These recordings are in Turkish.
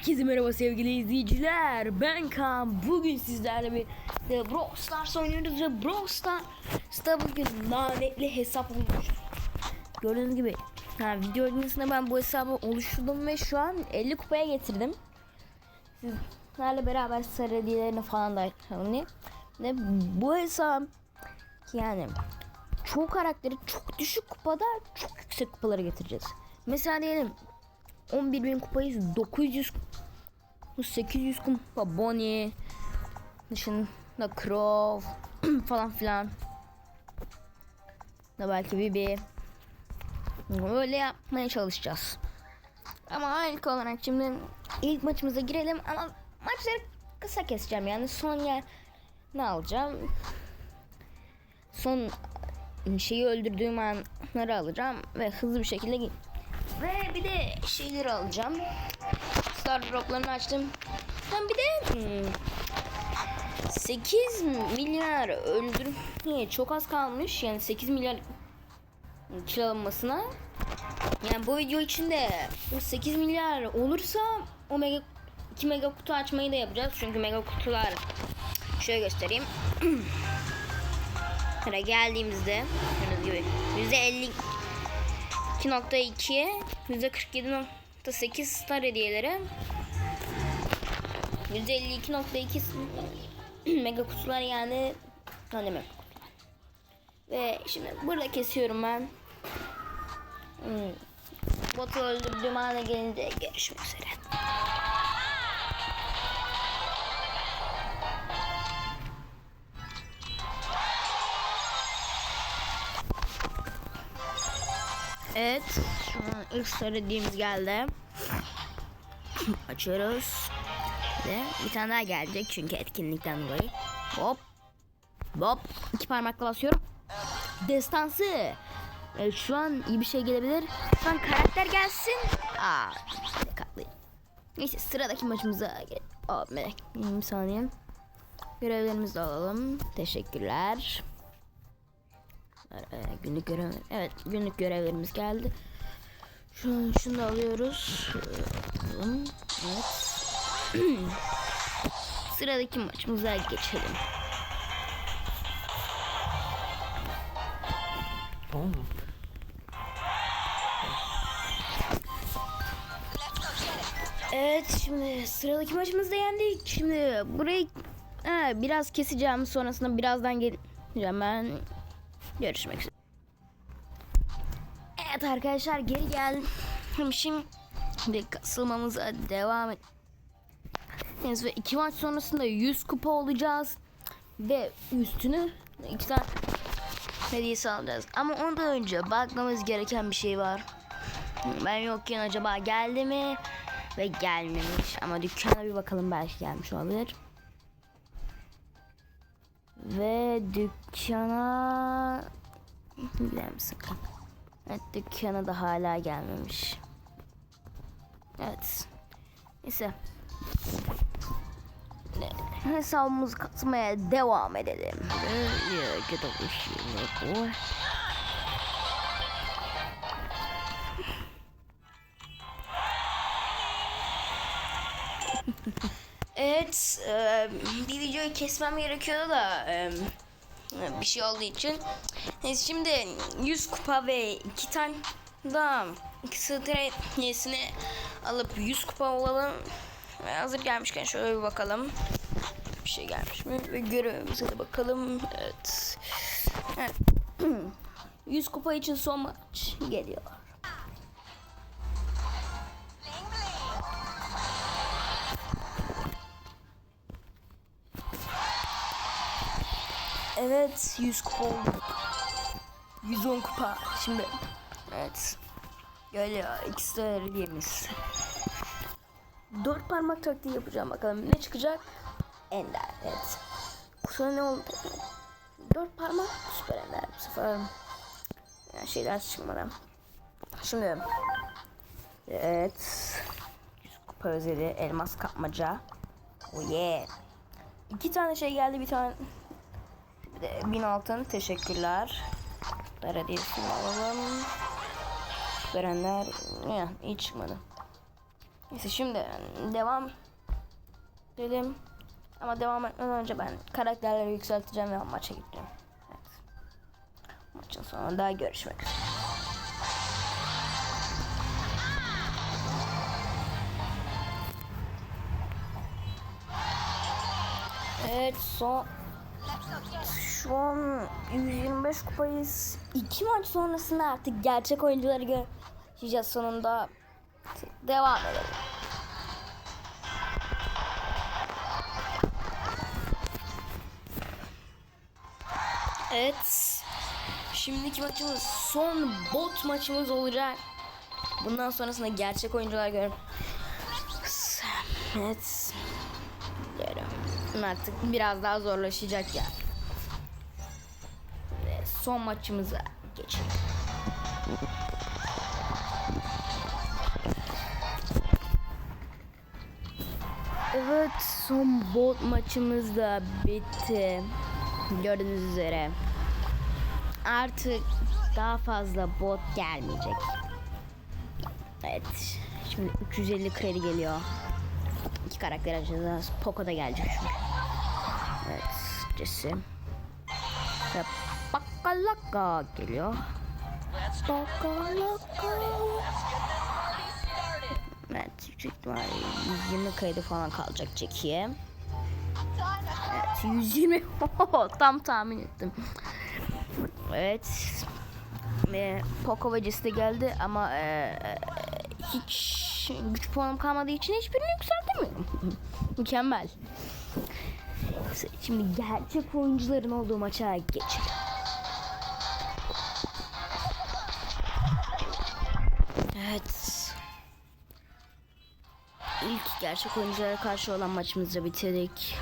Herkese merhaba sevgili izleyiciler. Ben Kaan. Bugün sizlerle bir de Brawl Stars oynuyoruz ve Brawl Stars'ta bugün lanetli hesap olmuş. Gördüğünüz gibi ha, video öncesinde ben bu hesabı oluşturdum ve şu an 50 kupaya getirdim. Sizlerle beraber sarı falan da hani ve bu hesap yani çoğu karakteri çok düşük kupada çok yüksek kupalara getireceğiz. Mesela diyelim 11.000 kupayız 900 800 kupa Bonnie dışında Crow falan filan. Da belki Bibi. Öyle yapmaya çalışacağız. Ama ilk olarak şimdi ilk maçımıza girelim ama maçları kısa keseceğim. Yani son yer ne alacağım? Son şeyi öldürdüğüm anları alacağım ve hızlı bir şekilde ve bir de şeyleri alacağım. Star droplarını açtım. Ben bir de hmm, 8 milyar öldürmeye çok az kalmış. Yani 8 milyar kill alınmasına. Yani bu video içinde o 8 milyar olursa o mega 2 mega kutu açmayı da yapacağız. Çünkü mega kutular şöyle göstereyim. Böyle geldiğimizde gördüğünüz gibi %50 2.2 %47.8 star hediyeleri %52.2 mega kutular yani hani mega kutular. Ve şimdi burada kesiyorum ben. Hmm. Botu öldürdüğüm ana gelince görüşmek üzere. Evet. Şu an ilk söylediğimiz geldi. Açıyoruz. Ve bir tane daha gelecek çünkü etkinlikten dolayı. Hop. Hop. İki parmakla basıyorum. Destansı. Evet, şu an iyi bir şey gelebilir. Şu an karakter gelsin. Aa, dikkatliyim. Neyse sıradaki maçımıza gel. Aa. Bir saniye. Görevlerimizi alalım. Teşekkürler. Ee, günlük görev evet günlük görevlerimiz geldi. Şu an şunu da alıyoruz. Evet. Sıradaki maçımıza geçelim. Tamam? Evet şimdi sıradaki maçımızda yendik. Şimdi burayı ha, biraz keseceğim sonrasında birazdan geleceğim ben. Görüşmek üzere. Evet arkadaşlar geri geldim. Şimdi kasılmamıza devam et. Ve iki maç sonrasında 100 kupa olacağız. Ve üstünü iki tane hediyesi alacağız. Ama ondan önce bakmamız gereken bir şey var. Ben yokken acaba geldi mi? Ve gelmemiş. Ama dükkana bir bakalım belki gelmiş olabilir. Ve dükkana gider misin? Evet dükkana da hala gelmemiş. Evet. Neyse. Hesabımızı katmaya devam edelim. Yeah, get over here, boy. Evet, e, bir videoyu kesmem gerekiyordu da e, bir şey olduğu için. Neyse şimdi 100 kupa ve iki tane daha stratejisini alıp 100 kupa olalım. Ve hazır gelmişken şöyle bir bakalım. Bir şey gelmiş mi? Ve görevimize de bakalım. Evet. evet. 100 kupa için son maç geliyor. Evet 100 kupa oldu. 110 kupa şimdi. Evet. Geliyor ikisi de hediyemiz. Dört parmak taktiği yapacağım bakalım ne çıkacak? Ender evet. Kusura ne oldu? Dört parmak süper ender bu sefer. Yani şeyler çıkmadan. Şimdi. Evet. 100 kupa özeli elmas kapmaca. Oh yeah. İki tane şey geldi bir tane bin altın teşekkürler. Diye alalım. Verenler ya iyi çıkmadı. Neyse şimdi devam dedim. Ama devam etmeden önce ben karakterleri yükselteceğim ve maça gideceğim. Evet. Maçın sonunda görüşmek üzere. Evet son şu an 125 kupayız. İki maç sonrasında artık gerçek oyuncuları göreceğiz sonunda. Devam edelim. Evet. Şimdiki maçımız son bot maçımız olacak. Bundan sonrasında gerçek oyuncular görün. Evet. Diyorum. Artık biraz daha zorlaşacak ya. Ve son maçımıza geçelim. Evet son bot maçımız da bitti. Gördüğünüz üzere. Artık daha fazla bot gelmeyecek. Evet. Şimdi 350 kredi geliyor. İki karakter açacağız. Poco da gelecek şimdi. Evet. Jesse. Ve Bakalaka geliyor. Bakalaka. Evet. Yüksek ihtimalle 120 kredi falan kalacak Jackie'ye. Evet 120 tam tahmin ettim. Evet. Ve Poco ve Jesse geldi ama e, hiç güç puanım kalmadığı için hiçbirini yükseltemiyorum. Mükemmel. Şimdi gerçek oyuncuların olduğu maça geçelim. Evet. İlk gerçek oyunculara karşı olan maçımızı bitirdik.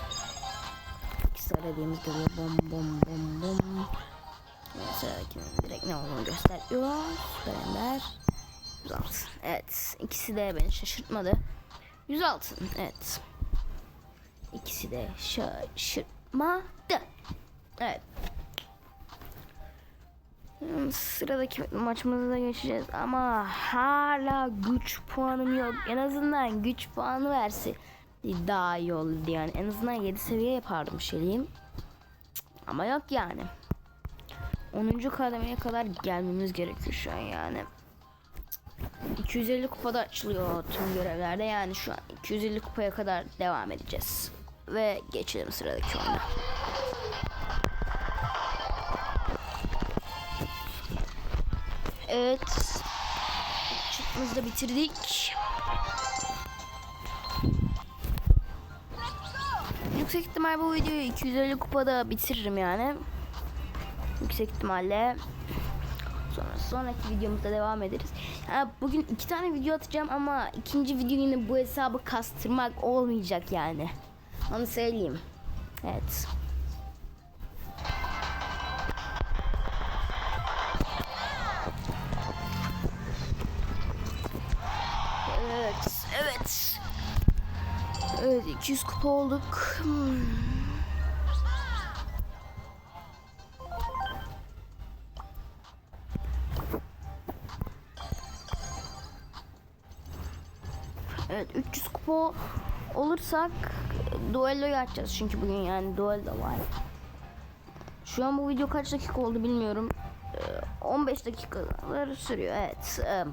İkisi aradığımız geliyor. Bom bom bom bom. Kimin direkt ne olduğunu gösteriyor. Süperender. 106. Evet. ikisi de beni şaşırtmadı. 106. Evet. İkisi de şaşırtmadı. Evet. Sıradaki maçımıza da geçeceğiz ama hala güç puanım yok. En azından güç puanı verse daha iyi olurdu yani. En azından 7 seviye yapardım şeyliyim. Ama yok yani. 10. kademeye kadar gelmemiz gerekiyor şu an yani. 250 kupada açılıyor tüm görevlerde yani şu an 250 kupaya kadar devam edeceğiz. Ve geçelim sıradaki oyuna. Evet. Çıkmızı da bitirdik. Yüksek ihtimal bu videoyu 250 kupada bitiririm yani. Yüksek ihtimalle sonra sonraki videomuzda devam ederiz. Ha, bugün iki tane video atacağım ama ikinci video yine bu hesabı kastırmak olmayacak yani. Onu söyleyeyim. Evet, 200 kupa olduk. Hmm. Evet, 300 kupa olursak duelloyu açacağız çünkü bugün yani duello var. Şu an bu video kaç dakika oldu bilmiyorum. Ee, 15 dakikalar sürüyor. Evet. Ee,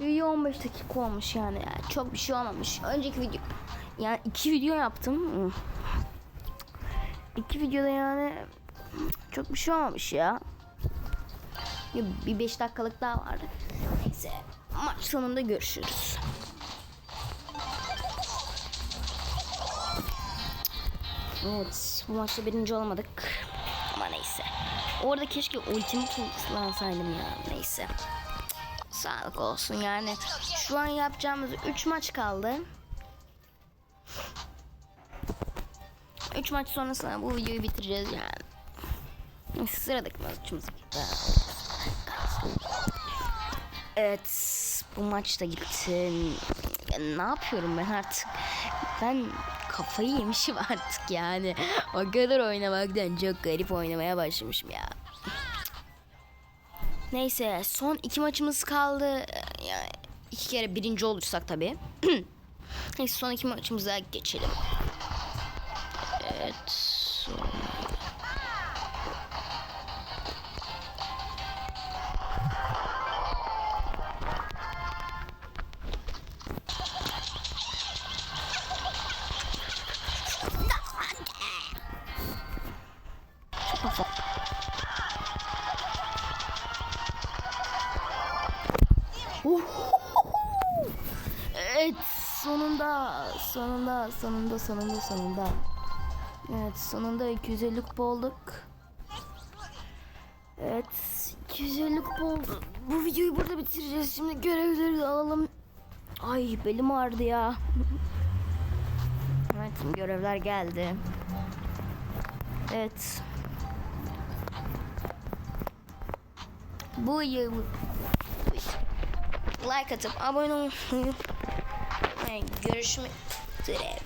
Video 15 dakika olmuş yani. yani. Çok bir şey olmamış. Önceki video yani iki video yaptım. İki videoda yani çok bir şey olmamış ya. Bir 5 dakikalık daha vardı. Neyse maç sonunda görüşürüz. Evet bu maçta birinci olamadık. Ama neyse. Orada keşke ultimi kullansaydım ya. Neyse sağlık olsun yani. Şu an yapacağımız 3 maç kaldı. 3 maç sonrasında bu videoyu bitireceğiz yani. Sıradaki maçımız. Evet bu maç da gitti. Ne yapıyorum ben artık? Ben kafayı yemişim artık yani. O kadar oynamaktan çok garip oynamaya başlamışım ya. Neyse son iki maçımız kaldı. Yani iki kere birinci olursak tabii. Neyse sonraki maçımıza geçelim. Evet. Sonra... Evet sonunda sonunda sonunda sonunda sonunda. Evet sonunda 250 kupa olduk. Evet 250 kupa oldu. Bu videoyu burada bitireceğiz. Şimdi görevleri alalım. Ay belim ağrıdı ya. Evet görevler geldi. Evet. Bu yıl like atıp abone olmayı görüşmek üzere.